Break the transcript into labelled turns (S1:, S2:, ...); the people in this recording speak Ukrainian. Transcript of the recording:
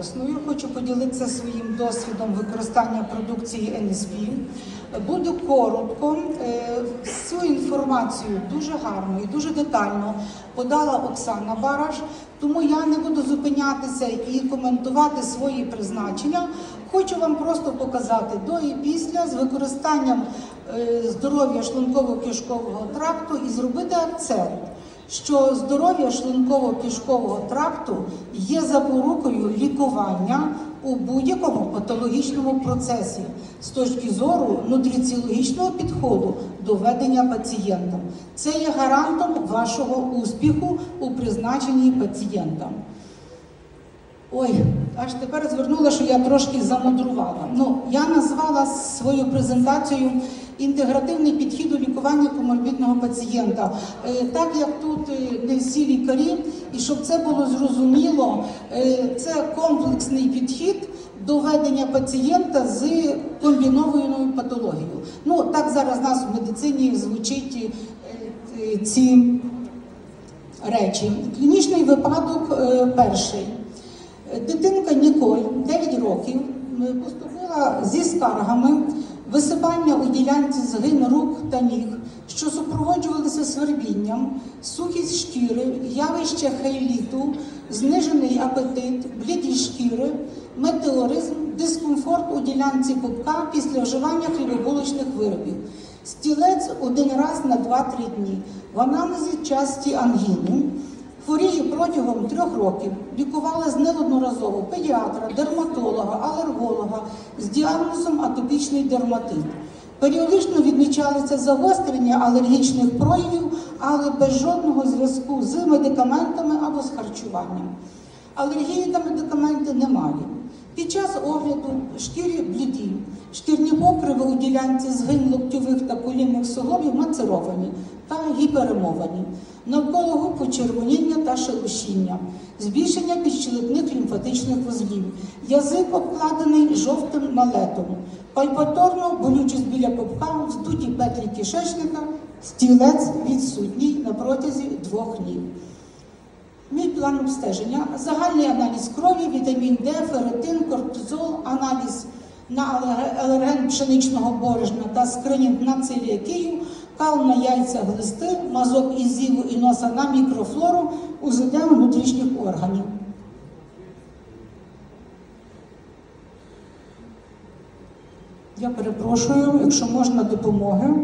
S1: Основою хочу поділитися своїм досвідом використання продукції НСП. Буду коротко. Е, Всю інформацію дуже гарно і дуже детально подала Оксана Бараш, тому я не буду зупинятися і коментувати свої призначення. Хочу вам просто показати до і після з використанням е, здоров'я шлунково-кишкового тракту і зробити акцент що здоров'я шлунково-кишкового тракту є запорукою лікування у будь-якому патологічному процесі з точки зору нутриціологічного підходу до ведення пацієнта. Це є гарантом вашого успіху у призначенні пацієнтам. Ой, аж тепер звернула, що я трошки замудрувала. Ну, я назвала свою презентацію інтегративний підхід у лікуванні коморбідного пацієнта. Е, Так як тут е, не всі лікарі, і щоб це було зрозуміло, е, це комплексний підхід до ведення пацієнта з комбінованою патологією. Ну, так зараз нас в медицині звучить ці речі. Клінічний випадок перший. Дитинка Ніколь 9 років поступила зі скаргами висипання у ділянці згин рук та ніг, що супроводжувалися свербінням, сухість шкіри, явище хейліту, знижений апетит, блідість шкіри, метеоризм, дискомфорт у ділянці пупка після вживання хлібобулочних виробів. Стілець один раз на 2-3 дні. В анамнезі часті ангіни. Хворіє протягом трьох років, лікувала з неодноразово педіатра, дерматолога, алерголога з діагнозом атопічний дерматит. Періодично відмічалися загострення алергічних проявів, але без жодного зв'язку з медикаментами або з харчуванням. Алергії на медикаменти немає. Під час огляду шкірі бліді, шкірні покриви у ділянці згин локтьових та колінних суглобів мацеровані та гіперемовані. Навколо губ почервоніння та шелушіння, збільшення підщелепних лімфатичних вузлів, язик обкладений жовтим налетом, пальпаторно болючість біля попка, вздуті петлі кишечника, стілець відсутній на протязі двох днів. Мій план обстеження, загальний аналіз крові, вітамін Д, ферритин, кортизол, аналіз на алерг- алерген пшеничного борошна та скринінг на целіакію, кал на яйця глисти, мазок із зіву і носа на мікрофлору, УЗД внутрішніх органів. Я перепрошую, якщо можна допомоги.